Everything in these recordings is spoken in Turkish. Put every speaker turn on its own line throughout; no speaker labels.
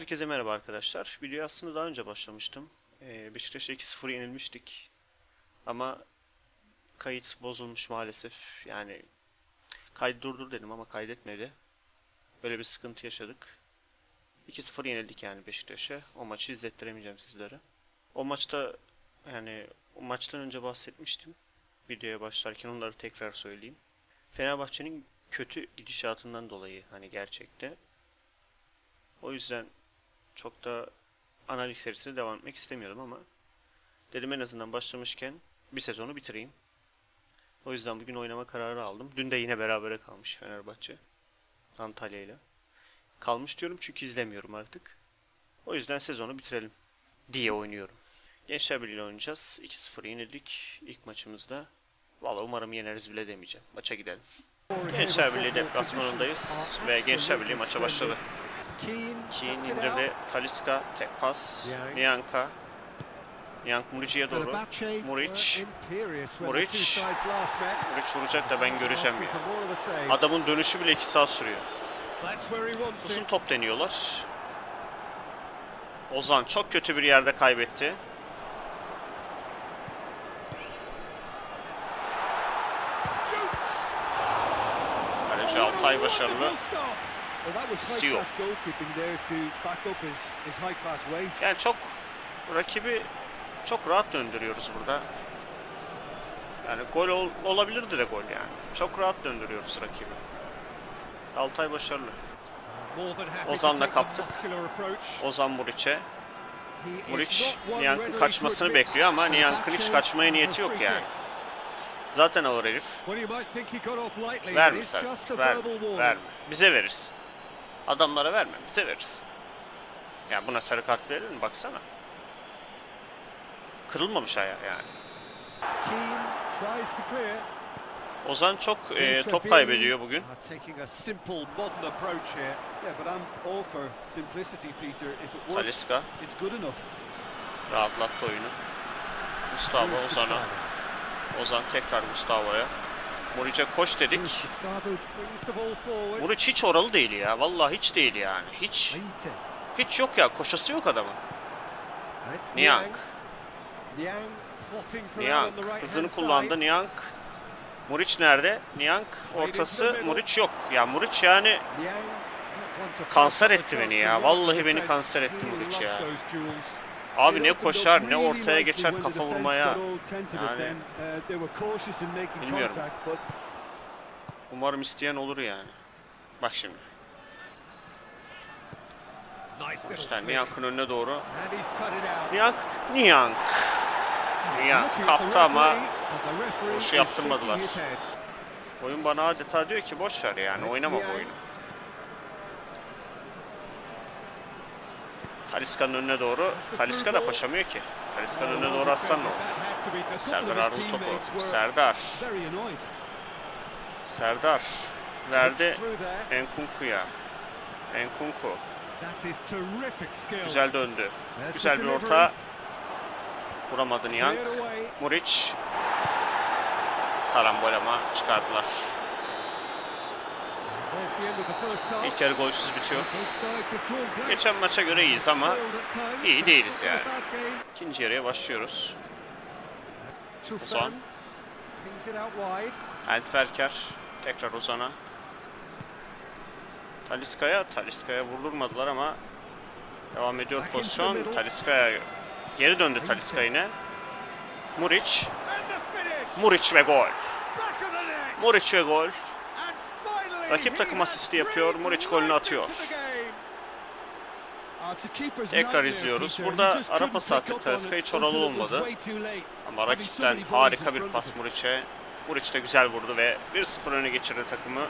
Herkese merhaba arkadaşlar. Videoya aslında daha önce başlamıştım. Ee, Beşiktaş'a 2-0 yenilmiştik. Ama kayıt bozulmuş maalesef. Yani kaydı durdur dedim ama kaydetmedi. Böyle bir sıkıntı yaşadık. 2-0 yenildik yani Beşiktaş'a. O maçı izlettiremeyeceğim sizlere. O maçta yani o maçtan önce bahsetmiştim. Videoya başlarken onları tekrar söyleyeyim. Fenerbahçe'nin kötü gidişatından dolayı hani gerçekte o yüzden çok da analik serisine devam etmek istemiyordum ama dedim en azından başlamışken bir sezonu bitireyim. O yüzden bugün oynama kararı aldım. Dün de yine berabere kalmış Fenerbahçe. Antalya ile. Kalmış diyorum çünkü izlemiyorum artık. O yüzden sezonu bitirelim diye oynuyorum. Gençler Birliği oynayacağız. 2-0 yenildik ilk maçımızda. Valla umarım yeneriz bile demeyeceğim. Maça gidelim. Gençler Birliği deplasmanındayız ve Gençler Birliği maça başladı. Keane indirdi. Taliska tek pas. Nianka. Niank Murici'ye doğru. Muric. Muric. Muric vuracak da ben göreceğim ya. Adamın dönüşü bile 2 saat sürüyor. Uzun top deniyorlar. Ozan çok kötü bir yerde kaybetti. Kaleci Altay başarılı. Sio. Yani çok rakibi çok rahat döndürüyoruz burada. Yani gol ol, olabilirdi de gol yani. Çok rahat döndürüyoruz rakibi. Altay başarılı.
Ozan'la kaptık.
Ozan Muriç'e. Muriç Niyank'ın kaçmasını bekliyor ama Niyank'ın hiç kaçmaya niyeti yok yani. Zaten alır herif. Verme sen. Verme. Verme. Bize verirsin. Adamlara verme. Bize verirsin. Ya buna sarı kart verilir mi? Baksana. Kırılmamış ayağı yani. Ozan çok e, top kaybediyor bugün. Taliska rahatlattı oyunu. Gustavo Ozan'a. Ozan tekrar Gustavo'ya. Muriç'e koş dedik. Muriç hiç oralı değil ya. Vallahi hiç değil yani. Hiç. Hiç yok ya. Koşası yok adamın. Niang. Niang. Hızını kullandı Niang. Muriç nerede? Niang ortası. Muriç yok. Ya Muriç yani kanser etti beni ya. Vallahi beni kanser etti Muriç ya. Abi ne koşar ne ortaya geçer kafa vurmaya. Yani bilmiyorum. Umarım isteyen olur yani. Bak şimdi. İşte Niang'ın önüne doğru. Niang, Niang. Niang kaptı ama vuruşu yaptırmadılar. Oyun bana adeta diyor ki boş ver yani oynama bu oyunu. Taliska'nın önüne doğru. Taliska da koşamıyor ki. Taliska'nın önüne doğru atsan ne olur? Serdar Arun topu. Serdar. Serdar. Verdi Enkunku'ya. Enkunku. Güzel döndü. Güzel bir orta. Vuramadı Niang. Muriç. Karambol ama çıkardılar. İlk yarı golsüz bitiyor. Geçen maça göre iyiyiz ama iyi değiliz yani. İkinci yarıya başlıyoruz. Ozan. Entferker. Tekrar Ozan'a. Taliska'ya. Taliska'ya vurdurmadılar ama devam ediyor pozisyon. Taliska'ya geri döndü Taliska yine. Muriç. Muriç ve gol. Muriç ve gol. Rakip takım asisti yapıyor. Muriç golünü atıyor. Tekrar izliyoruz. Burada ara pas attık. Taliska hiç oralı olmadı. Ama rakipten harika bir pas Muriç'e. Muriç de güzel vurdu ve 1-0 öne geçirdi takımı.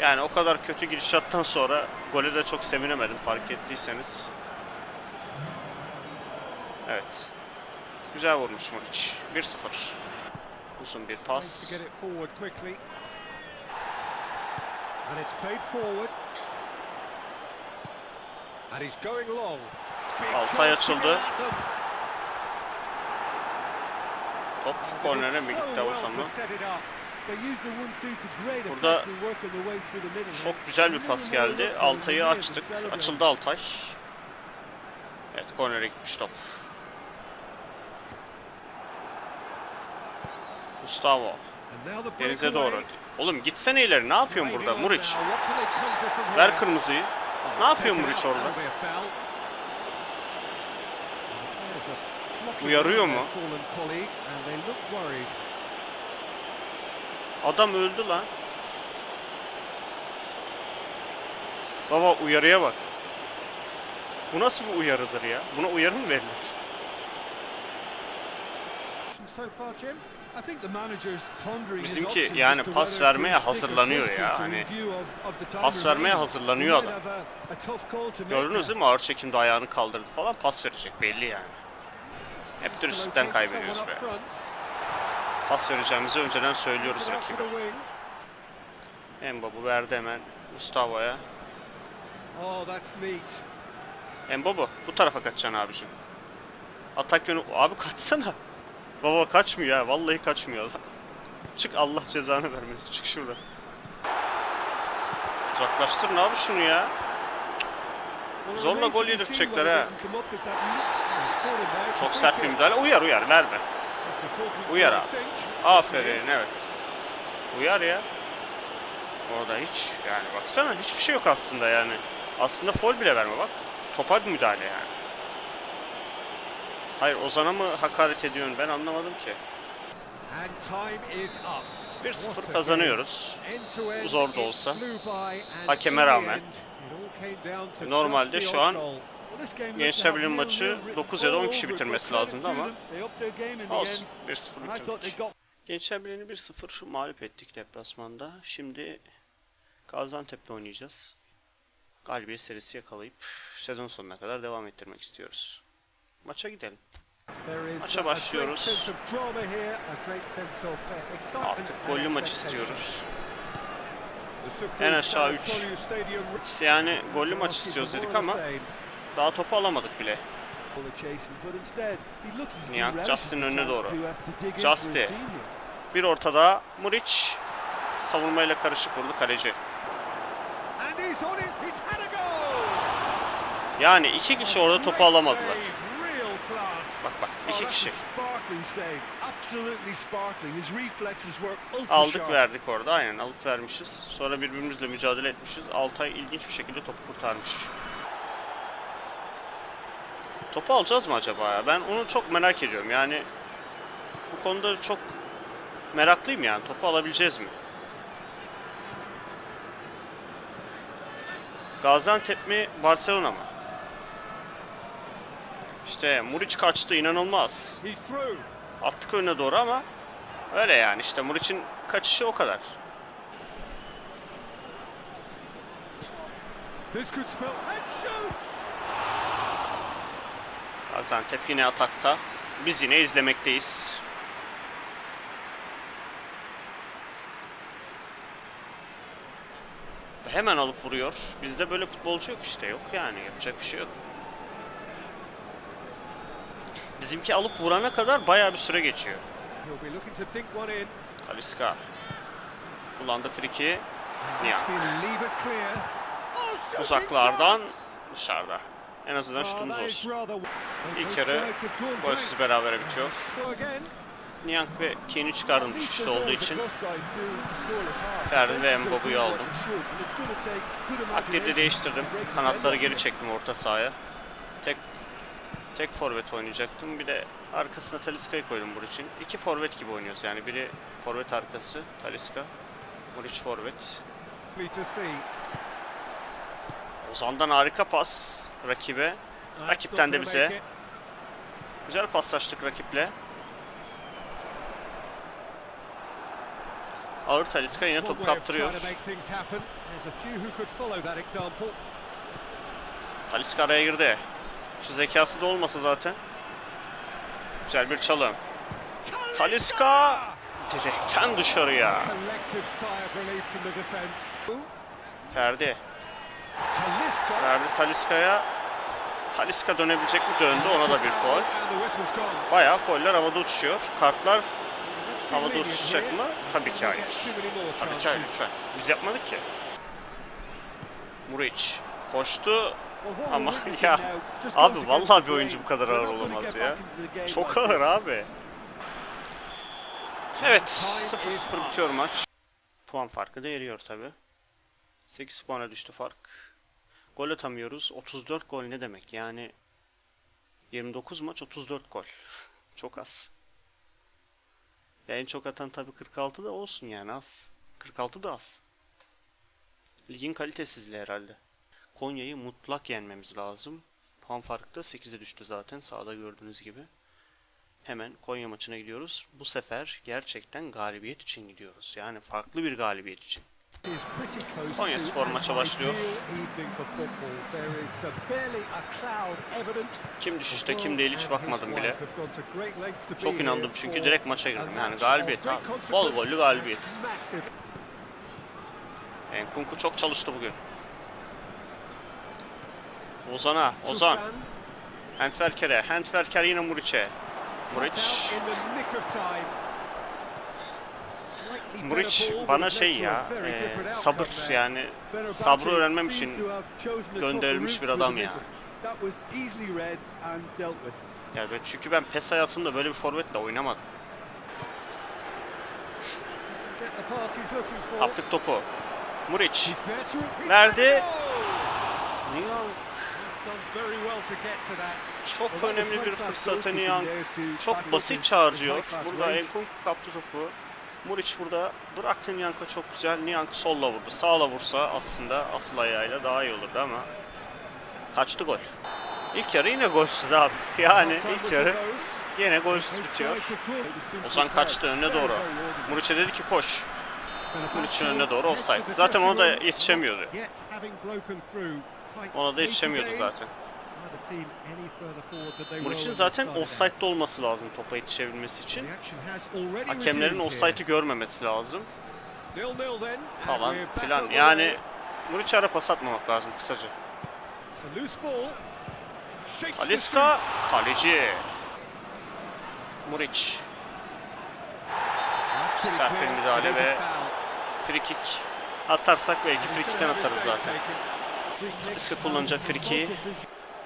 Yani o kadar kötü girişattan sonra gole de çok sevinemedim fark ettiyseniz. Evet. Güzel vurmuş Muriç. 1-0. Uzun bir pas. Altay açıldı. Top kornere mi gitti Avutamı? Burada çok güzel bir pas geldi. Altay'ı açtık. Açıldı Altay. Evet kornere gitmiş top. Gustavo. Denize doğru. Oğlum gitsene ileri. Ne yapıyorsun burada Muriç? Ver kırmızıyı. Ne yapıyor Muriç orada? Uyarıyor mu? Adam öldü lan. Baba uyarıya bak. Bu nasıl bir uyarıdır ya? Buna uyarı mı verilir?
Bizimki yani pas vermeye hazırlanıyor ya. Hani
Pas vermeye hazırlanıyor adam. Gördünüz değil mi? Ağır çekimde ayağını kaldırdı falan pas verecek belli yani. Hep de üstten kaybediyoruz be. Pas vereceğimizi önceden söylüyoruz rakibe. Embabu verdi hemen Gustavo'ya.
Oh.
Embabu bu tarafa kaçacaksın abicim. Atak yönü... Abi kaçsana. Baba kaçmıyor ya. Vallahi kaçmıyor. Çık Allah cezanı vermesin. Çık şuradan. Uzaklaştırın abi şunu ya. Zorla gol yedirtecekler ha. Çok sert bir müdahale. Uyar uyar verme. Uyar abi. Aferin evet. Uyar ya. Orada hiç yani baksana hiçbir şey yok aslında yani. Aslında foul bile verme bak. Topa müdahale yani. Hayır Ozan'a mı hakaret ediyorsun ben anlamadım ki.
And time is up.
1-0 kazanıyoruz. Zor da olsa. Hakeme rağmen. Normalde şu an Gençler Birliği maçı 9 ya da 10 kişi bitirmesi lazımdı ama olsun 1-0 bitirdik. Gençler Birliği'ni 1-0 mağlup ettik deplasmanda. Şimdi Gaziantep'te oynayacağız. Galibiyet serisi yakalayıp sezon sonuna kadar devam ettirmek istiyoruz. Maça gidelim. Maça başlıyoruz. Artık gollü maç istiyoruz. En aşağı üç. Yani gollü maç istiyoruz dedik ama daha topu alamadık bile. Niang, Justin önüne doğru. Justin. Bir ortada Muriç savunmayla karışık vurdu kaleci. Yani iki kişi orada topu alamadılar.
Save, Real class.
Bak bak iki kişi.
Aldık
Aldık verdik orada aynen alıp vermişiz. Sonra birbirimizle mücadele etmişiz. Altay ilginç bir şekilde topu kurtarmış. Topu alacağız mı acaba ya? Ben onu çok merak ediyorum. Yani bu konuda çok meraklıyım yani. Topu alabileceğiz mi? Gaziantep mi Barcelona mı? İşte Muriç kaçtı inanılmaz. Attık önüne doğru ama öyle yani işte Muriç'in kaçışı o kadar. Gaziantep yine atakta. Biz yine izlemekteyiz. Hemen alıp vuruyor. Bizde böyle futbolcu yok işte. Yok yani. Yapacak bir şey yok. Bizimki alıp vurana kadar bayağı bir süre geçiyor. Taliska kullandı friki.
Clear. Oh,
Uzaklardan dışarıda. En azından
Oh,
şutumuz olsun. İlk yarı golsüz berabere bitiyor. Niang ve Keane'i çıkardım düşüşte olduğu için. Ferdi ve Mbabu'yu aldım. Taklidi değiştirdim. Kanatları geri çektim orta sahaya. Tek tek forvet oynayacaktım. Bir de arkasına Taliska'yı koydum bunun için. İki forvet gibi oynuyoruz yani. Biri forvet arkası Taliska. Muriç forvet. Ozan'dan harika pas rakibe. Rakipten de bize. Güzel paslaştık rakiple. Ağır Taliska yine
of
kaptırıyor. Taliska araya girdi. Şu zekası da olmasa zaten. Güzel bir çalım. Talisca direkten dışarıya. Ferdi. Verdi Taliska'ya. Taliska dönebilecek mi? Döndü. Ona da bir foul. Bayağı fauller havada uçuşuyor. Kartlar Havada uçacak mı? Tabii ki hayır. Tabii ki hayır lütfen. Biz yapmadık ki. Muriç koştu. Ama ya, abi vallahi bir oyuncu bu kadar ağır olamaz ya. Çok ağır abi. Evet 0-0 bitiyor maç. Puan farkı da eriyor tabi. 8 puana düştü fark. Gol atamıyoruz. 34 gol ne demek? Yani 29 maç 34 gol. Çok az. Ya en çok atan tabi 46 da olsun yani az. 46 da az. Ligin kalitesizliği herhalde. Konya'yı mutlak yenmemiz lazım. Puan farkı da 8'e düştü zaten sağda gördüğünüz gibi. Hemen Konya maçına gidiyoruz. Bu sefer gerçekten galibiyet için gidiyoruz. Yani farklı bir galibiyet için. Konya Spor maça başlıyor. Kim düşüşte kim değil hiç bakmadım bile. Çok inandım çünkü direkt maça girdim. Yani galibiyet abi. Bol gollü galibiyet. Enkunku çok çalıştı bugün. Ozan'a, Ozan. Handwerker'e, Handwerker yine Muriç'e. Muriç, Muriç bana şey ya, e, sabır yani sabrı öğrenmem için gönderilmiş bir adam ya. Yani ben, çünkü ben PES hayatımda böyle bir forvetle oynamadım. Kaptık topu. Muriç. Verdi. Niang çok önemli bir fırsatı Niang çok basit çağırıyor. Burada Enkunku kaptı topu. Muriç burada bıraktı Niang'a çok güzel. Niang solla vurdu. Sağla vursa aslında asıl ayağıyla daha iyi olurdu ama kaçtı gol. İlk yarı yine golsüz abi. Yani ilk yarı yine golsüz bitiyor. Ozan kaçtı önüne doğru. Muriç'e dedi ki koş. Muriç'in önüne doğru offside. Zaten ona da yetişemiyordu. Ona da yetişemiyordu zaten. Muriç'in zaten offside'de olması lazım topa yetişebilmesi için. Hakemlerin offside'ı görmemesi lazım falan filan. Yani Muriç'e pas atmamak lazım kısaca. Taliska kaleci. Muriç. Sert bir müdahale ve free kick. Atarsak belki free kick'ten atarız zaten. Taliska kullanacak free kick'i.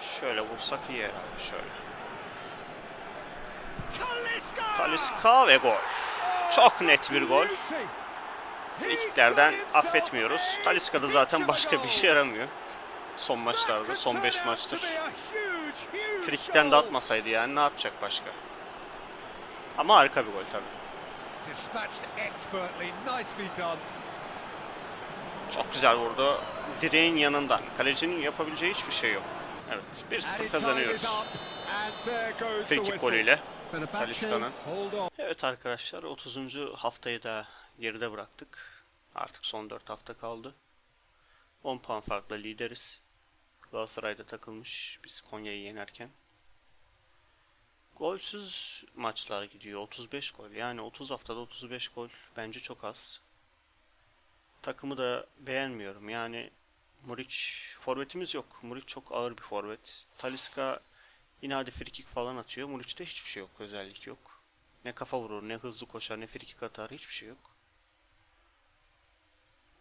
Şöyle vursak iyi herhalde şöyle. Taliska ve gol. Çok net bir gol. Frikiklerden affetmiyoruz. Taliska da zaten başka bir işe yaramıyor. Son maçlarda, son 5 maçtır. Frikikten de atmasaydı yani ne yapacak başka? Ama harika bir gol tabii. Çok güzel vurdu. Direğin yanından. Kalecinin yapabileceği hiçbir şey yok. Evet, 1-0 kazanıyoruz. Frikik golüyle. Taliska'nın. Evet arkadaşlar 30. haftayı da geride bıraktık. Artık son 4 hafta kaldı. 10 puan farkla lideriz. Galatasaray'da takılmış biz Konya'yı yenerken. Golsüz maçlar gidiyor. 35 gol. Yani 30 haftada 35 gol bence çok az. Takımı da beğenmiyorum. Yani Muriç forvetimiz yok. Muriç çok ağır bir forvet. Taliska yine hadi frikik falan atıyor. Muriç'te hiçbir şey yok. Özellik yok. Ne kafa vurur, ne hızlı koşar, ne frikik atar. Hiçbir şey yok.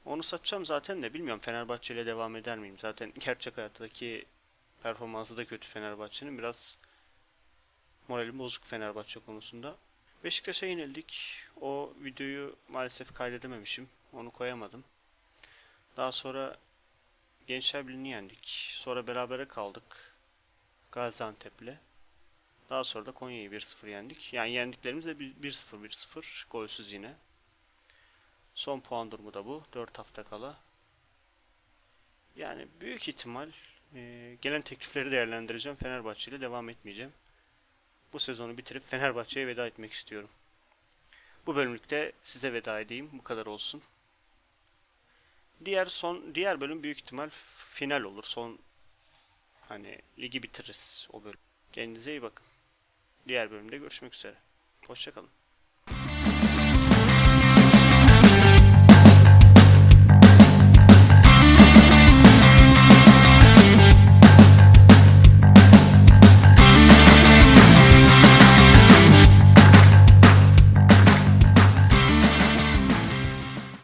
Onu satacağım zaten de bilmiyorum Fenerbahçe ile devam eder miyim? Zaten gerçek hayattaki performansı da kötü Fenerbahçe'nin. Biraz moralim bozuk Fenerbahçe konusunda. Beşiktaş'a yenildik. O videoyu maalesef kaydedememişim. Onu koyamadım. Daha sonra Gençler Birliği'ni yendik. Sonra berabere kaldık. Gaziantep'le. Daha sonra da Konya'yı 1-0 yendik. Yani yendiklerimiz de 1-0 1-0 golsüz yine. Son puan durumu da bu. 4 hafta kala. Yani büyük ihtimal e, gelen teklifleri değerlendireceğim. Fenerbahçe ile devam etmeyeceğim. Bu sezonu bitirip Fenerbahçe'ye veda etmek istiyorum. Bu bölümlükte size veda edeyim. Bu kadar olsun. Diğer son diğer bölüm büyük ihtimal final olur. Son hani ligi bitiririz o bölüm. Kendinize iyi bakın. Diğer bölümde görüşmek üzere. Hoşçakalın.